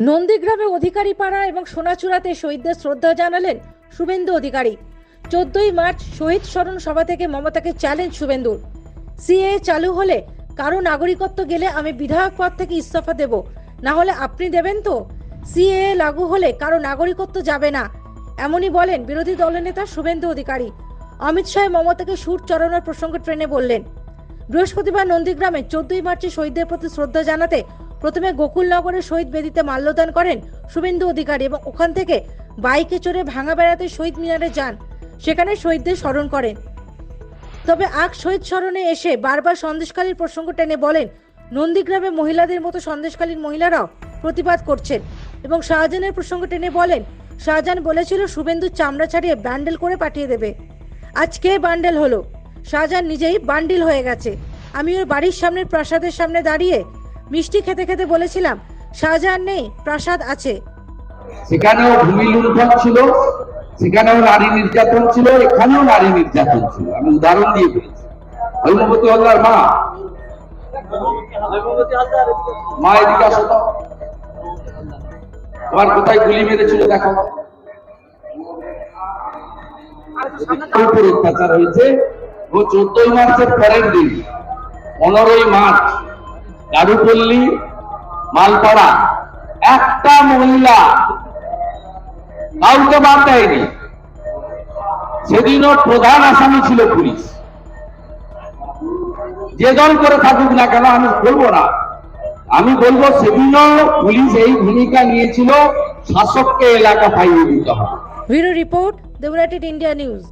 নন্দীগ্রামে অধিকারী পাড়া এবং সোনাচূড়াতে শহীদদের শ্রদ্ধা জানালেন শুভেন্দু অধিকারী। চোদ্দই মার্চ শহীদ স্মরণ সভা থেকে মমতাকে চ্যালেঞ্জ শুভেন্দুর। সিএ চালু হলে কারও নাগরিকত্ব গেলে আমি বিধায়ক পদ থেকে ইস্তফা দেব, না হলে আপনি দেবেন তো? সিএ লাগু হলে কারও নাগরিকত্ব যাবে না, এমনই বলেন বিরোধী দলনেতা শুভেন্দু অধিকারী। অমিত শাহ মমতাকে সুর চড়ানোর প্রসঙ্গে ট্রেনে বললেন। বৃহস্পতিবার নন্দীগ্রামে চোদ্দই মার্চে শহীদদের প্রতি শ্রদ্ধা জানাতে প্রথমে গোকুলনগরের শহীদ বেদিতে মাল্যদান করেন শুভেন্দু অধিকারী এবং ওখান থেকে বাইকে চড়ে ভাঙা বেড়াতে শহীদ মিনারে যান। সেখানে শহীদদের স্মরণ করেন। তবে আগ শহীদ স্মরণে এসে বারবার সন্দেশকালীর প্রসঙ্গ টেনে বলেন, নন্দীগ্রামে মহিলাদের মতো সন্দেশকালীন মহিলারাও প্রতিবাদ করছেন এবং শাহজাহানের প্রসঙ্গ টেনে বলেন, শাহজাহান বলেছিল শুভেন্দু চামড়া ছাড়িয়ে ব্যান্ডেল করে পাঠিয়ে দেবে। আজকে বান্ডেল হলো। শাহজাহান নিজেই বান্ডিল হয়ে গেছে। আমি ওর বাড়ির সামনের প্রাসাদের সামনে দাঁড়িয়ে মিষ্টি খেতে খেতে বলেছিলাম, শাহজাহান নেই, প্রাসাদ আছে। সেখানেও ভূমি লুণ্ঠন ছিল, সেখানেও নারী নির্যাতন ছিল, এখানেও নারী নির্যাতন ছিল। আমি উদাহরণ দিয়ে বলেছি। মা। মা এদিকে আসো তোমার কোথায় গুলি মেরেছিল দেখো। অত্যাচার হয়েছে। ও চোদ্দই মার্চের পরের দিন, পনেরোই মার্চ দারুপল্লী মালপাড়া, একটা মহিলা কাউকে বাদ দেয়নি। সেদিনও প্রধান আসামি ছিল পুলিশ। যে দল করে থাকুক না কেন, আমি বলব না। আমি বলব সেদিনও পুলিশ এই ভূমিকা নিয়েছিল, শাসককে এলাকা পাইয়ে দিতে হবে। Bureau report the united India news.